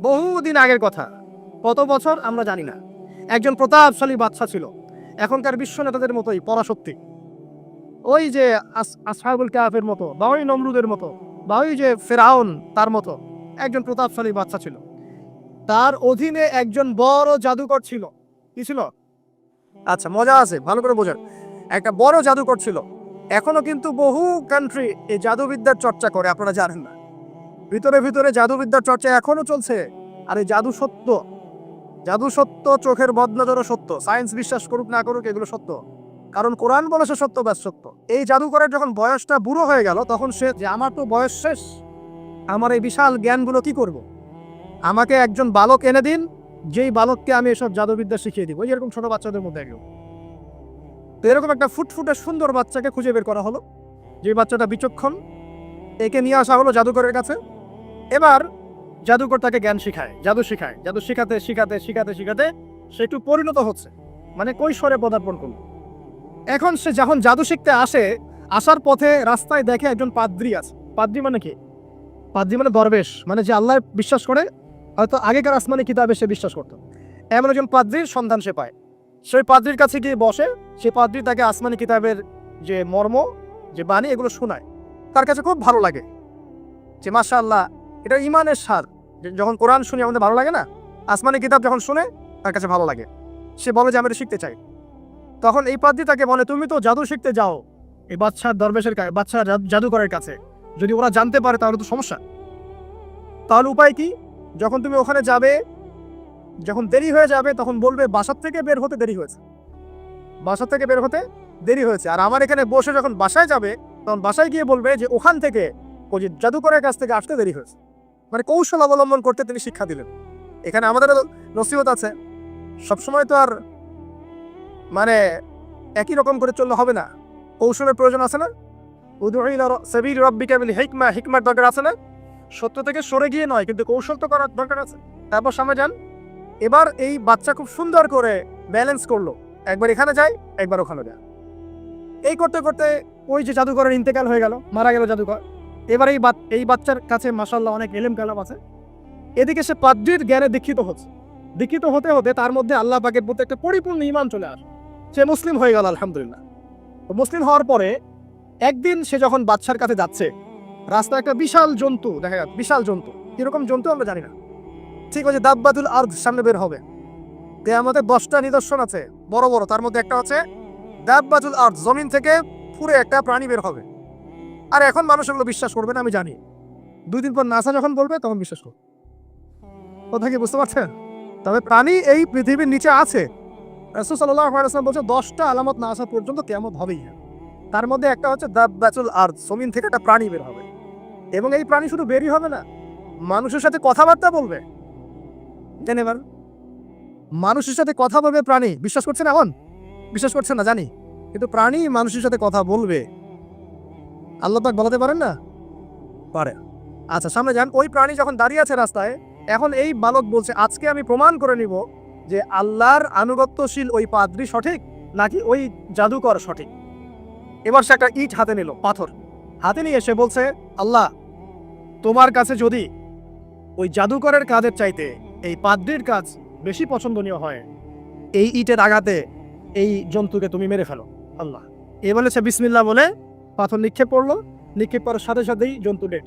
বহুদিন আগের কথা। কত বছর আমরা জানি না। একজন প্রতাপশালী বাচ্চা ছিল। এখনকার বিশ্ব নেতাদের মতোই, পরাশক্তি। ওই যে আস- আসহাবুল কাফের মতো বা ওই নমরুদের মতো বা ওই যে ফেরাউন তার মতো, একজন প্রতাপশালী বাচ্চা ছিল। তার অধীনে একজন বড় জাদুকর ছিল। কি ছিল? আচ্ছা মজা আছে, ভালো করে বোঝার একটা বড় জাদুকর ছিল। এখনও কিন্তু বহু কান্ট্রি এই জাদুবিদ্যার চর্চা করে, আপনারা জানেন না। ভিতরে ভিতরে জাদুবিদ্যার চর্চা এখনও চলছে। আর এই জাদু সত্য জাদু সত্য চোখের বদনজরও সত্য। সায়েন্স বিশ্বাস করুক না করুক এগুলো সত্য। কারণ কোরআন বলে সে সত্য ব্যাস সত্য। এই জাদুকরের যখন বয়সটা বুড়ো হয়ে গেল, তখন সে যে, আমার তো বয়স শেষ, আমার এই বিশাল জ্ঞানগুলো কি করব। আমাকে একজন বালক এনে দিন, যেই বালককে আমি এসব জাদুবিদ্যা শিখিয়ে দিব। এরকম ছোট বাচ্চাদের মধ্যে একজন তো এরকম একটা ফুটফুটে সুন্দর বাচ্চাকে খুঁজে বের করা হলো। যে বাচ্চাটা বিচক্ষণ, একে নিয়ে আসা হলো জাদুকরের কাছে। এবার জাদুকর তাকে জ্ঞান শিখায়, জাদু শিখায়, জাদু শিখাতে শিখাতে শিখাতে শিখাতে সে একটু পরিণত হচ্ছে মানে কৈশোরে পদার্পণ করল। এখন সে যখন জাদু শিখতে আসে, আসার পথে রাস্তায় দেখে একজন পাদ্রি আছে। পাদ্রি মানে কি? পাদ্রি মানে দরবেশ মানে যে আল্লাহ বিশ্বাস করে, হয়তো আগেকার আসমানি কিতাবে সে বিশ্বাস করতো। এমন একজন পাদ্রির সন্ধান সে পায়। সেই পাদ্রির কাছে গিয়ে বসে, সেই পাদ্রি তাকে আসমানি কিতাবের যে মর্ম, যে বাণী, এগুলো শোনায়। তার কাছে খুব ভালো লাগে। যে মাশা আল্লাহ এটা ইমানের স্বাদ। যখন কোরআন শুনি আমাদের ভালো লাগে না, আসমানি কিতাব যখন শুনে তার কাছে ভালো লাগে। সে বলে যে, আমি এটা শিখতে চাই। তখন এই পাদ্রি তাকে বলে, তুমি তো জাদু শিখতে যাও এই বাচ্চার দরবেশের কাছে বাচ্চা জাদুকরের কাছে। যদি ওরা জানতে পারে তাহলে তো সমস্যা। তাহলে উপায় কি? যখন তুমি ওখানে যাবে, যখন দেরি হয়ে যাবে, তখন বলবে, বাসার থেকে বের হতে দেরি হয়েছে। বাসা থেকে বের হতে দেরি হয়েছে। আর আমার এখানে বসে যখন বাসায় যাবে, তখন বাসায় গিয়ে বলবে যে, ওখান থেকে জাদুকরের কাছ থেকে আসতে দেরি হয়েছে। মানে কৌশল অবলম্বন করতে তিনি শিক্ষা দিলেন। এখানে আমাদের নসিবত আছে। সবসময় তো আর মানে একই রকম করে চললে হবে না। কৌশলের প্রয়োজন আছে না? সাবিল রব্বিকা বিল হিকমা, হিকমার দরকার আছে না? সত্য থেকে সরে গিয়ে নয়, কিন্তু কৌশল তো করার দরকার আছে। তারপর সামনে যান। এবার এই বাচ্চা খুব সুন্দর করে ব্যালেন্স করল। একবার এখানে যায়, একবার ওখানে যায়। এই করতে করতে ওই যে জাদুকরের ইন্তেকাল হয়ে গেল, মারা গেল জাদুকর এবার এই এই বাচ্চার কাছে মাসাল্লাহ অনেক এলেম কালাম আছে। এদিকে সে পাদ্রির জ্ঞানে দীক্ষিত হচ্ছে। দীক্ষিত হতে হতে তার মধ্যে আল্লাহ পাকের প্রতি একটা পরিপূর্ণ ইমান চলে আসে। সে মুসলিম হয়ে গেল, আলহামদুলিল্লাহ। মুসলিম হওয়ার পরে একদিন সে যখন বাচ্চার কাছে যাচ্ছে রাস্তায় একটা বিশাল জন্তু, দেখা যাচ্ছে, বিশাল জন্তু। কীরকম জন্তু আমরা জানি না। ঠিক আছে দাব্বাতুল আর্দ সামনে বের হবে। আমাদের দশটা নিদর্শন আছে, বড় বড়। তার মধ্যে একটা হচ্ছে দাব্বাতুল আর্দ, জমিন থেকে পুরো একটা প্রাণী বের হবে। আর এখন মানুষ এগুলো বিশ্বাস করবে না, আমি জানি। দুই দিন পর নাসা যখন বলবে, তখন বিশ্বাস করবে। কথা কি বুঝতে পারছেন? তবে প্রাণী এই পৃথিবীর নিচে আছে। রাসূল বলছে, দশটা আলামত না আসা পর্যন্ত কেমন হবেই। তার মধ্যে একটা হচ্ছে দাব্বাতুল আর্দ, জমিন থেকে একটা প্রাণী বের হবে। এবং এই প্রাণী শুধু বেরই হবে না, মানুষের সাথে কথাবার্তা বলবে। জেনে এবার মানুষের সাথে কথা বলবে প্রাণী, বিশ্বাস করছেন এখন? বিশ্বাস করছেন না, জানি। কিন্তু প্রাণী মানুষের সাথে কথা বলবে। আল্লাহ পাক বলাতে পারেন না? পারে। আচ্ছা সামনে যান। ওই প্রাণী যখন দাঁড়িয়ে আছে রাস্তায় এখন এই বালক বলছে আজকে আমি প্রমাণ করে নিব যে আল্লাহর আনুগত্যশীল ওই পাদ্রি সঠিক নাকি ওই জাদুকর সঠিক? এবার সে একটা ইট হাতে নিল পাথর। হাতে নিয়ে সে বলছে আল্লাহ তোমার কাছে যদি ওই জাদুকরের কাজের চাইতে এই পাদ্রির কাজ বেশি পছন্দনীয় হয় এই ইটের আঘাতে এই জন্তুকে তুমি মেরে ফেলো। আল্লাহ। এ বলে সে বিসমিল্লা বলে পাথর নিক্ষেপ করল, নিক্ষেপ করার সাথে সাথেই জন্তু ডেট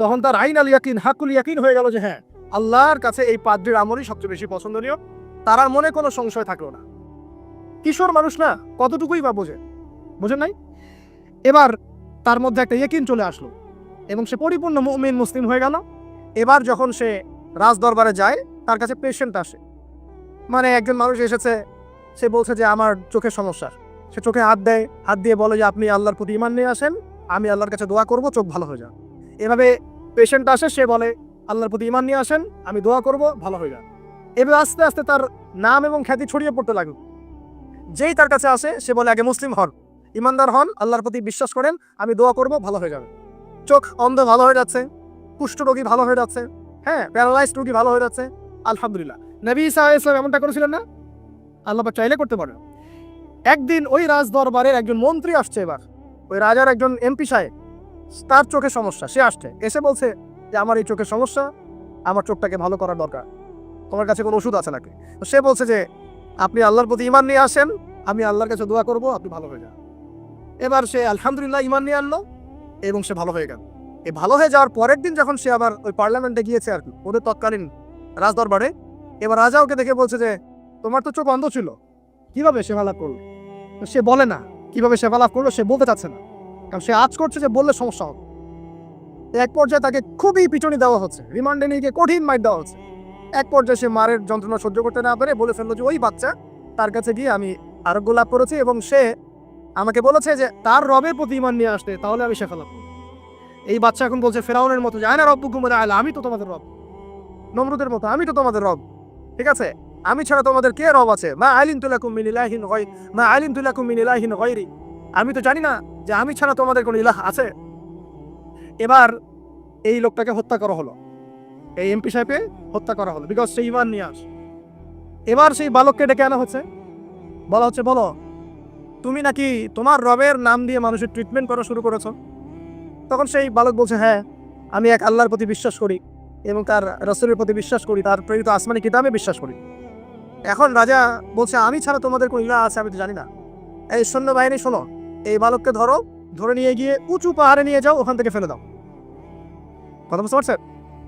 তখন তার আইন আল ইয়াকিন, হাকুল ইয়াকিন হয়ে গেল যে হ্যাঁ আল্লাহর কাছে এই পাদ্রির আমলই সবচেয়ে বেশি পছন্দনীয়। তারার মনে কোনো সংশয় থাকল না। কিশোর মানুষ না, কতটুকুই বা বোঝে? বোঝেন নাই? এবার তার মধ্যে একটা ইয়েকিন চলে আসলো এবং সে পরিপূর্ণ মুমিন, মুসলিম হয়ে গেল। এবার যখন সে রাজ দরবারে যায়, তার কাছে পেশেন্ট আসে। মানে একজন মানুষ এসেছে, সে বলছে যে, আমার চোখের সমস্যা সে চোখে হাত দেয়, হাত দিয়ে বলে যে, আপনি আল্লাহর প্রতি ইমান নিয়ে আসেন, আমি আল্লাহর কাছে দোয়া করব, চোখ ভালো হয়ে যান এভাবে পেশেন্ট আসে, সে বলে, আল্লাহর প্রতি ইমান নিয়ে আসেন, আমি দোয়া করব, ভালো হয়ে যান এভাবে আস্তে আস্তে তার নাম এবং খ্যাতি ছড়িয়ে পড়তে লাগল। যেই তার কাছে আসে, সে বলে, আগে মুসলিম হন ইমানদার হন, আল্লাহর প্রতি বিশ্বাস করেন, আমি দোয়া করব, ভালো হয়ে যাবে। চোখ অন্ধ ভালো হয়ে যাচ্ছে কুষ্ঠ রোগী ভালো হয়ে যাচ্ছে হ্যাঁ প্যারালাইজড রোগী ভালো হয়ে যাচ্ছে, আলহামদুলিল্লাহ। নবী ইসা ইসলাম এমনটা করেছিলেন না? আল্লাহ চাইলে করতে পারেন। একদিন ওই রাজ দরবারের একজন মন্ত্রী আসছে এবার। ওই রাজার একজন এমপি সাহেব। তার চোখের সমস্যা, সে আসছে। এসে বলছে যে, আমার এই চোখের সমস্যা, আমার চোখটাকে ভালো করার দরকার। তোমার কাছে কোনো ওষুধ আছে নাকি? তো সে বলছে যে, আপনি আল্লাহর প্রতি ইমান নিয়ে আসেন, আমি আল্লাহর কাছে দোয়া করব, আপনি ভালো হয়ে যান। এবার সে আলহামদুলিল্লাহ ইমান নিয়ে আনলো এবং সে ভালো হয়ে গেল। এই ভালো হয়ে যাওয়ার পরের দিন যখন সে আবার ওই পার্লামেন্টে গিয়েছে আর কি, ওদের তৎকালীন রাজদরবারে, এবার রাজা ওকে দেখে বলছে যে, তোমার তো চোখ অন্ধ ছিল, কীভাবে সে লাভ করল? সে বলে না কীভাবে সেবা লাভ করল সে বলতে চাচ্ছে না। কারণ সে আজ করছে যে বললে সমস্যা হবে। এক পর্যায়ে তাকে খুবই পিটনি দেওয়া হচ্ছে। রিমান্ডে নিয়ে গিয়ে কঠিন মাইট দেওয়া হচ্ছে। এক পর্যায়ে সে মারের যন্ত্রণা সহ্য করতে না পারে বলে ফেলল যে, ওই বাচ্চা, তার কাছে গিয়ে আমি আরোগ্য লাভ করেছি এবং সে আমাকে বলেছে যে, তার রবের প্রতি ইমান নিয়ে আসতে, তাহলে আমি শেখা লাভ করব। এই বাচ্চা এখন বলছে, ফেরাউনের মতো যায় না রব্বু কুমার আয়লা আমি তো তোমাদের রব নমরুদের মতো আমি তো তোমাদের রব ঠিক আছে? আমি ছাড়া তোমাদের কে রব আছে? মা আলিন তুলাকুম মিন ইলাহিন গায় মা আলিন তুলাকুম মিন ইলাহিন গায়রি। আমি তো জানি না যে আমি ছাড়া তোমাদের কোনো ইলাহ আছে। এবার এই লোকটাকে হত্যা করা হলো। এই এমপি সাহেবকে হত্যা করা হলো। বিকজ সে ইমান নিয়ে আস। এবার সেই বালককে ডেকে আনা হচ্ছে। বলা হচ্ছে, বলো, তুমি নাকি তোমার রবের নাম দিয়ে মানুষের ট্রিটমেন্ট করা শুরু করেছ? তখন সেই বালক বলছে হ্যাঁ আমি এক আল্লাহর প্রতি বিশ্বাস করি এবং তার রসুলের প্রতি বিশ্বাস করি, তার প্রেরিত আসমানি কিতাবে বিশ্বাস করি। এখন রাজা বলছে, আমি ছাড়া তোমাদের কোনো ইলা আছে, আমি তো জানি না। এই সৈন্যবাহিনী শোনো, এই বালককে ধরো, ধরে নিয়ে গিয়ে উঁচু পাহাড়ে নিয়ে যাও, ওখান থেকে ফেলে দাও। কথা বুঝতে পারছেন?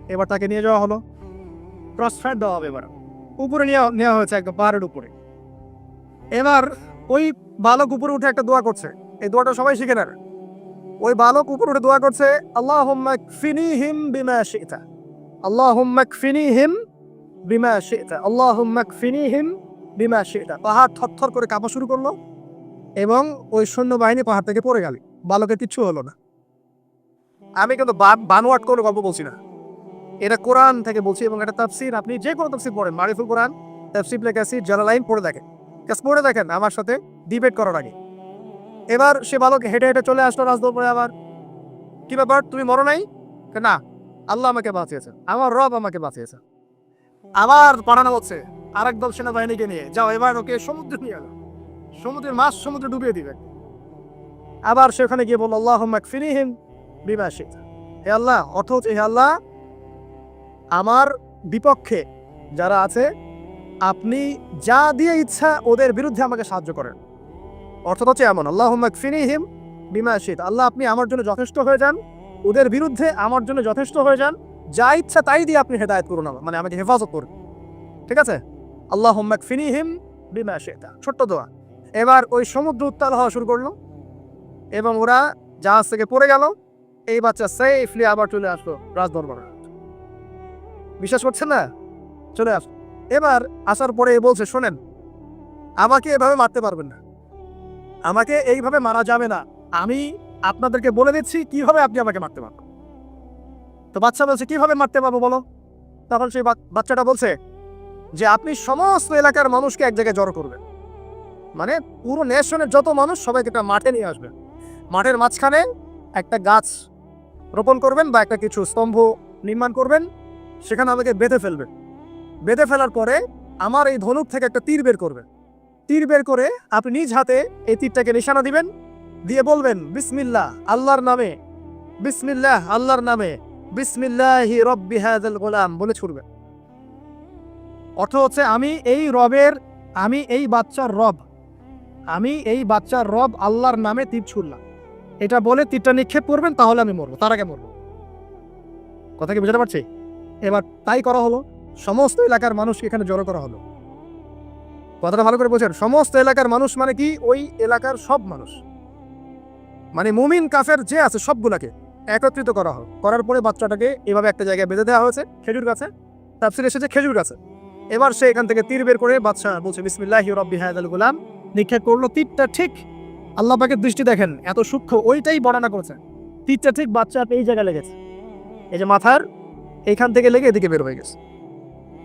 এবার তাকে নিয়ে যাওয়া হলো। ক্রস ফায়ার দেওয়া হবে এবার। উপরে নিয়ে নেওয়া হয়েছে একদম পাহাড়ের উপরে। এবার ওই বালক উপরে উঠে একটা দোয়া করছে। এই দোয়াটা সবাই শিখে নেন। ওই বালক উপরে উঠে দোয়া করছে আল্লাহ ফিনি হিম বিমা শিতা। আল্লাহ ফিনি হিম বিমা শিতা। আল্লাহ ফিনি হিম বিমা শিতা। পাহাড় থরথর করে কাঁপা শুরু করল এবং ওই সৈন্যবাহিনী পাহাড় থেকে পড়ে গেল। বালকের কিচ্ছু হলো না। আমি কিন্তু বানোয়াট কোনো গল্প বলছি না। এটা কোরআন থেকে বলছি এবং এটা তাফসির। আপনি যে কোনো তাফসির পড়েন, মারিফুল কোরআন, তাফসির লেখাসি জালালাইন পড়ে দেখেন। জাস্ট পড়ে দেখেন আমার সাথে ডিবেট করার আগে। এবার সে বালক হেঁটে হেঁটে চলে আসলো রাজদরবারে আবার। কি ব্যাপার? তুমি মরো নাই? না, আল্লাহ আমাকে বাঁচিয়েছেন। আমার রব আমাকে বাঁচিয়েছে আবার পাঠানো হচ্ছে। আর এক দল সেনাবাহিনীকে নিয়ে। যাও, এবার ওকে সমুদ্রে নিয়ে এলো। সমুদ্রের মাছ সমুদ্রে ডুবিয়ে দিবে। আবার সেখানে গিয়ে বলল আল্লাহ ফিরিহিম বিমাসিত হে আল্লাহ, অর্থ হচ্ছে, হে আল্লাহ, আমার বিপক্ষে যারা আছে, আপনি যা দিয়ে ইচ্ছা ওদের বিরুদ্ধে আমাকে সাহায্য করেন। অর্থ হচ্ছে এমন আল্লাহ ফিনিহিম বিমাসিত আল্লাহ, আপনি আমার জন্য যথেষ্ট হয়ে যান। ওদের বিরুদ্ধে আমার জন্য যথেষ্ট হয়ে যান। যা ইচ্ছা তাই দিয়ে আপনি হেদায়ত করুন আমার মানে আমাকে হেফাজত করুন। ঠিক আছে? আল্লাহ ফিনিহিম বিমাসিতা ছোট্ট দোয়া। এবার ওই সমুদ্র উত্তাল হওয়া শুরু করল। এবং ওরা জাহাজ থেকে পড়ে গেল। এই বাচ্চা সেফলি আবার চলে আসলো রাজদরবারে। বিশ্বাস করছেন না? চলে আস। এবার আসার পরে বলছে, শোনেন, আমাকে এভাবে মারতে পারবেন না। আমাকে এইভাবে মারা যাবে না। আমি আপনাদেরকে বলে দিচ্ছি কীভাবে আপনি আমাকে মারতে পারবেন? তো বাচ্চা বলছে, কীভাবে মারতে পারব বলো? তখন সেই বাচ্চাটা বলছে যে, আপনি সমস্ত এলাকার মানুষকে এক জায়গায় জড়ো করবেন। মানে পুরো নেশনের যত মানুষ সবাইকে একটা মাঠে নিয়ে আসবেন মাঠের মাঝখানে একটা গাছ রোপণ করবেন বা একটা কিছু স্তম্ভ নির্মাণ করবেন। সেখানে আমাকে বেঁধে ফেলবেন। বেঁধে ফেলার পরে আমার এই ধনুক থেকে একটা তীর বের করবেন। তীর বের করে আপনি নিজ হাতে এই তীরটাকে নিশানা দিবেন। দিয়ে বলবেন, বিসমিল্লাহ, আল্লাহর নামে, বিসমিল্লাহ, আল্লাহর নামে। বিসমিল্লাহি রব্বি হাযাল গোলাম বলে ছুড়বেন অর্থ হচ্ছে আমি এই রবের, আমি এই বাচ্চার রব, আমি এই বাচ্চার রব আল্লাহর নামে তীর ছুড়লাম। এটা বলে তীরটা নিক্ষেপ করবেন, তাহলে আমি মরবো, তার আগে মরবো। কথা কি বুঝতে পারছি? এবার তাই করা হলো, সমস্ত এলাকার মানুষকে এখানে জড়ো করা হলো। কথাটা ভালো করে বোঝেন, সমস্ত এলাকার মানুষ মানে কি? ওই এলাকার সব মানুষ। মানে মুমিন, কাফের যে আছে সবগুলাকে একত্রিত করা হলো করার পরে বাচ্চাটাকে এভাবে একটা জায়গায় বেঁধে দেওয়া হয়েছে, খেজুর গাছে। তারপরে এসেছে খেজুর গাছে। এবার সে এখান থেকে তীর বের করে বাচ্চা বলছে, বিসমিল্লাহ রব্বি হায়াদুল গুলাম। নিক্ষেপ করল তীরটা ঠিক। আল্লাহ পাকের দৃষ্টি দেখেন, এত সূক্ষ্ম, ওইটাই বর্ণনা করেছে। তীরটা ঠিক বাচ্চার এই জায়গায় লেগেছে। এই যে মাথার, এইখান থেকে লেগে এদিকে বের হয়ে গেছে।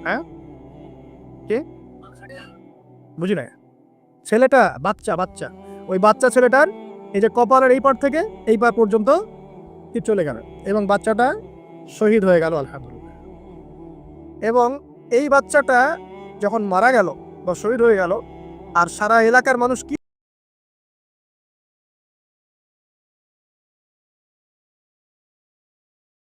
হ্যাঁ? কে? বুঝি না ছেলেটা বাচ্চা বাচ্চা। ওই বাচ্চা ছেলেটার এই যে কপালের এই পার থেকে এই পার পর্যন্ত তীর চলে গেল? এবং বাচ্চাটা শহীদ হয়ে গেল, আলহামদুলিল্লাহ। এবং এই বাচ্চাটা যখন মারা গেল বা শহীদ হয়ে গেল, আর সারা এলাকার মানুষ কি